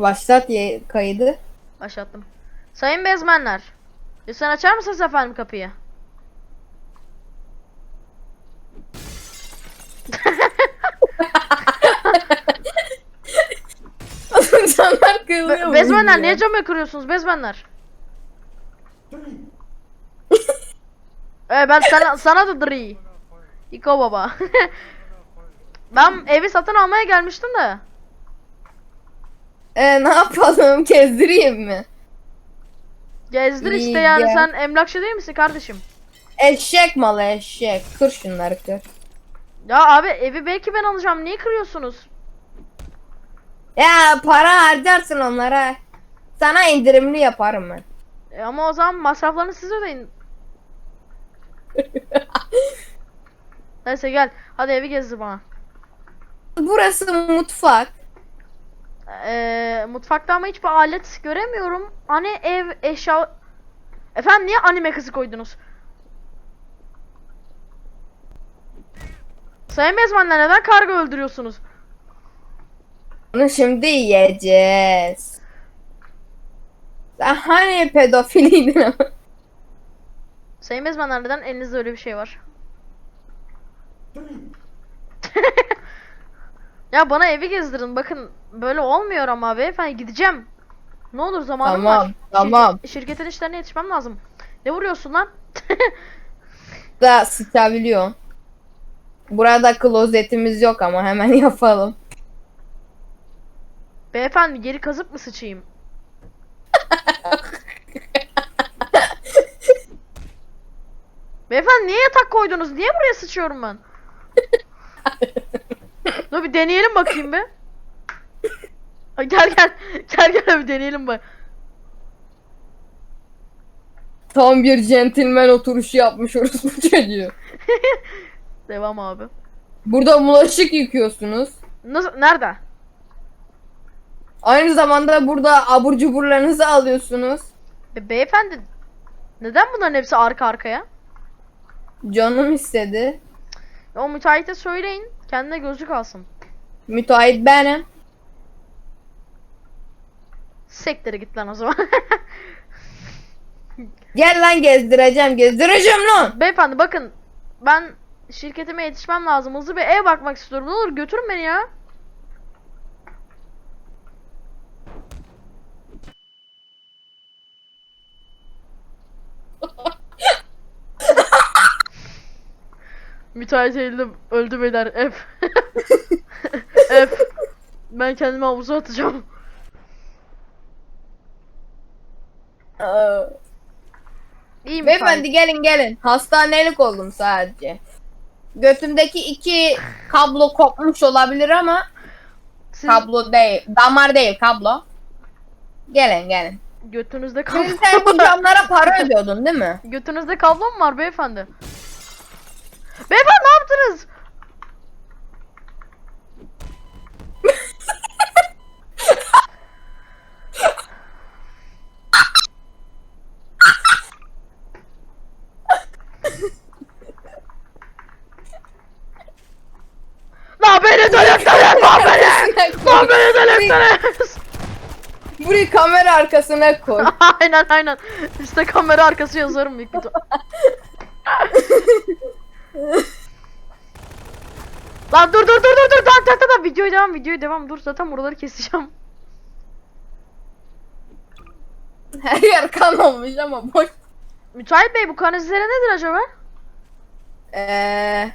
Başlat ye- kaydı. Başlattım. Sayın bezmenler. Lütfen açar mısınız efendim kapıyı? Canlar kırılıyor. Be- mu bezmenler niye camı kırıyorsunuz bezmenler? ee, ben sana, sana da dri. İko baba. ben evi satın almaya gelmiştim de. Ee, ne yapalım? Gezdireyim mi? Gezdir İyi, işte yani gel. sen emlakçı değil misin kardeşim? Eşek malı eşek. Kır şunları kır. Ya abi evi belki ben alacağım niye kırıyorsunuz? Ya para harcarsın onlara. Sana indirimli yaparım ben. E, ama o zaman masraflarını siz ödeyin. Neyse gel hadi evi gezdir bana. Burası mutfak. Ee, mutfakta ama hiçbir alet göremiyorum. Hani ev eşya... Efendim niye anime kızı koydunuz? Sayın bezmenler neden karga öldürüyorsunuz? Bunu şimdi yiyeceğiz. Sen hani pedofiliydin ama. Sayın bezmenler neden elinizde öyle bir şey var? ya bana evi gezdirin bakın böyle olmuyor ama beyefendi gideceğim. Ne olur zamanım Tamam, var. tamam. Şirket- şirketin işlerine yetişmem lazım. Ne vuruyorsun lan? Da sıçabiliyorsun. Burada klozetimiz yok ama hemen yapalım. Beyefendi geri kazıp mı sıçayım? Beyefendi niye yatak koydunuz? Niye buraya sıçıyorum ben? Dur bir deneyelim bakayım be. Gel gel. Gel gel bir deneyelim bak. Tam bir centilmen oturuşu yapmış orospu çocuğu. Devam abi. Burada bulaşık yıkıyorsunuz. Nasıl? Nerede? Aynı zamanda burada abur cuburlarınızı alıyorsunuz. Be beyefendi neden bunların hepsi arka arkaya? Canım istedi. O müteahhite söyleyin. Kendine gözlük alsın. Müteahhit benim. Sektere git lan o zaman. Gel lan gezdireceğim gezdireceğim lan. Beyefendi bakın ben şirketime yetişmem lazım. Hızlı bir ev bakmak istiyorum. Ne olur götürün beni ya. Müteahhit eğildim. Öldü beyler. Ev. Ev. Ben kendimi havuza atacağım. Aa, İyi müteahhit. Beyefendi gelin gelin. Hastanelik oldum sadece. Götümdeki iki kablo kopmuş olabilir ama Siz kablo değil. Damar değil kablo. Gelin gelin. götünüzde kablo Şimdi sen bu camlara para ödüyordun değil mi? Götünüzde kablo mu var beyefendi? Beyefendi ne yaptınız? Beni delirttiniz lan beni! Lan beni delirttiniz! Burayı kamera arkasına koy. aynen aynen. İşte kamera arkası yazarım büyük bir Lan dur dur dur dur dur tamam tamam tamam videoyu devam videoyu devam dur zaten buraları keseceğim. Her yer kan olmuş ama boş. Müteahhit Bey bu kanalizlere nedir acaba? Ee,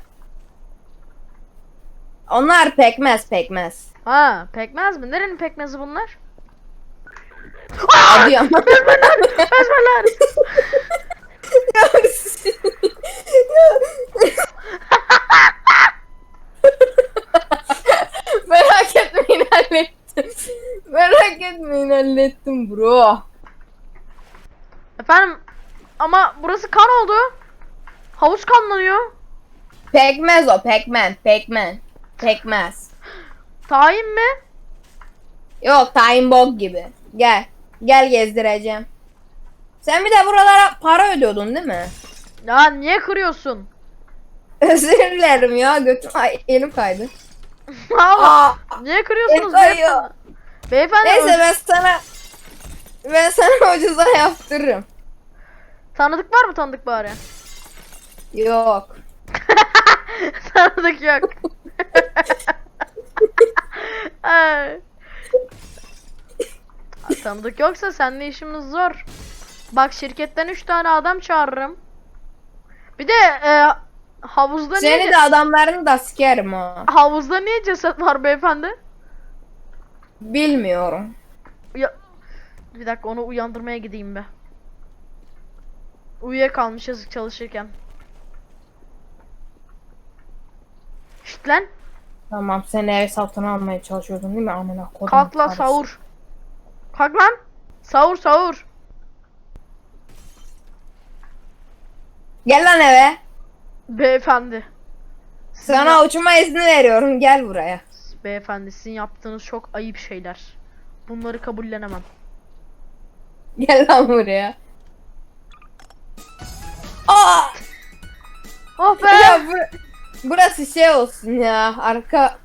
onlar pekmez pekmez. Ha pekmez mi? Nerenin pekmezi bunlar? Adıyaman. Ezberler. Merak etmeyin hallettim. Merak etmeyin hallettim bro. Efendim ama burası kan oldu. Havuç kanlanıyor. Pekmez o pekmen pekmen. Pekmez. Tahin mi? Yok tayin bok gibi. Gel. Gel gezdireceğim. Sen bir de buralara para ödüyordun değil mi? Ya niye kırıyorsun? Özür dilerim ya götüm ay, elim kaydı. Aa, niye kırıyorsunuz el kayıyor. beyefendi? Beyefendi Neyse ben sana ben sana ucuza yaptırırım. tanıdık var mı tanıdık bari? Yok. tanıdık yok. Ay. tanıdık yoksa seninle işimiz zor. Bak şirketten 3 tane adam çağırırım. Bir de e, havuzda niye Seni ce- de adamlarını da sikerim ha. havuzda niye ceset var beyefendi? Bilmiyorum. Ya bir dakika onu uyandırmaya gideyim be. Uyuyakalmış yazık çalışırken. Şşt lan Tamam seni ev satın almaya çalışıyordun değil mi amına kodum? kalk lan karısı. sahur. Kalk lan. Sahur sahur. Gel lan eve. Beyefendi. Sizin Sana yap- uçma izni veriyorum. Gel buraya. Beyefendi sizin yaptığınız çok ayıp şeyler. Bunları kabullenemem. Gel lan buraya. Aa! Oh be. Ya bu- burası şey olsun ya. Arka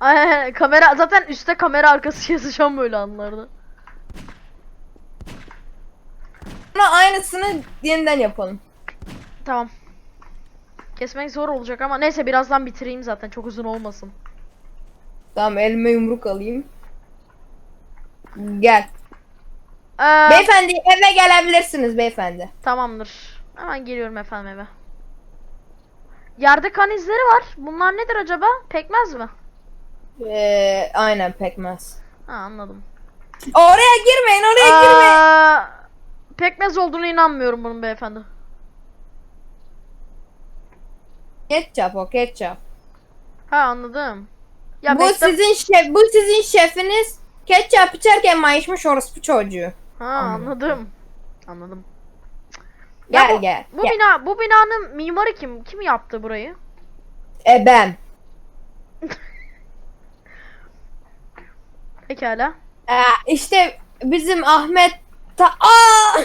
Ay, kamera zaten üstte kamera arkası yazacağım böyle anlarda. Buna aynısını yeniden yapalım. Tamam. Kesmek zor olacak ama neyse birazdan bitireyim zaten çok uzun olmasın. Tamam elime yumruk alayım. Gel. Ee, Beyefendi eve gelebilirsiniz beyefendi. tamamdır. Hemen geliyorum efendim eve. Yerde kan izleri var. Bunlar nedir acaba? Pekmez mi? Ee, aynen pekmez. Ha anladım. Oraya girmeyin oraya girmeyin. Aa, pekmez olduğunu inanmıyorum bunun beyefendi. Ketçap o ketçap. Ha anladım. Ya bu bekle- sizin şef, bu sizin şefiniz ketçap içerken mayışmış orospu çocuğu. Ha Anladım. anladım. Anladım. Ya Gel gel. Bu gel. bina bu binanın mimarı kim? Kim yaptı burayı? E ben. Pekala. Ee, işte bizim Ahmet ta Aa!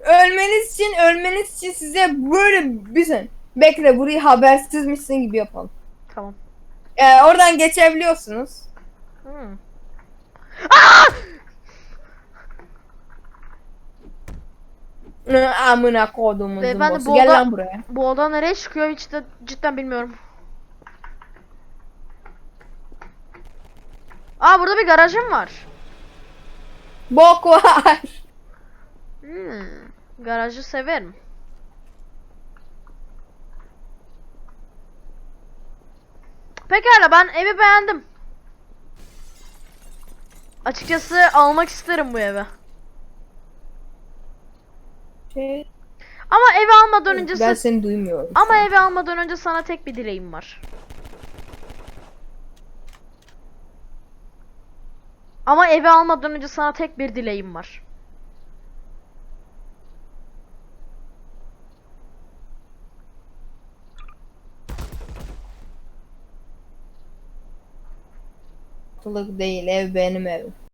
ölmeniz için ölmeniz için size böyle bir sen bekle burayı habersizmişsin gibi yapalım. Tamam. Ee, oradan geçebiliyorsunuz. Hmm. Hı, Amına kodumun Beyefendi, zımbosu. bu Gel oda- lan buraya. Bu oda nereye çıkıyor hiç de cidden bilmiyorum. Aa burada bir garajım var. Bok var. Hmm. Garajı severim. Pekala ben evi beğendim. Açıkçası almak isterim bu evi. Şey, Ama evi almadan önce ben seni duymuyorum. ama evi almadan önce sana tek bir dileğim var. Ama evi almadan önce sana tek bir dileğim var. Kılık değil ev benim evim.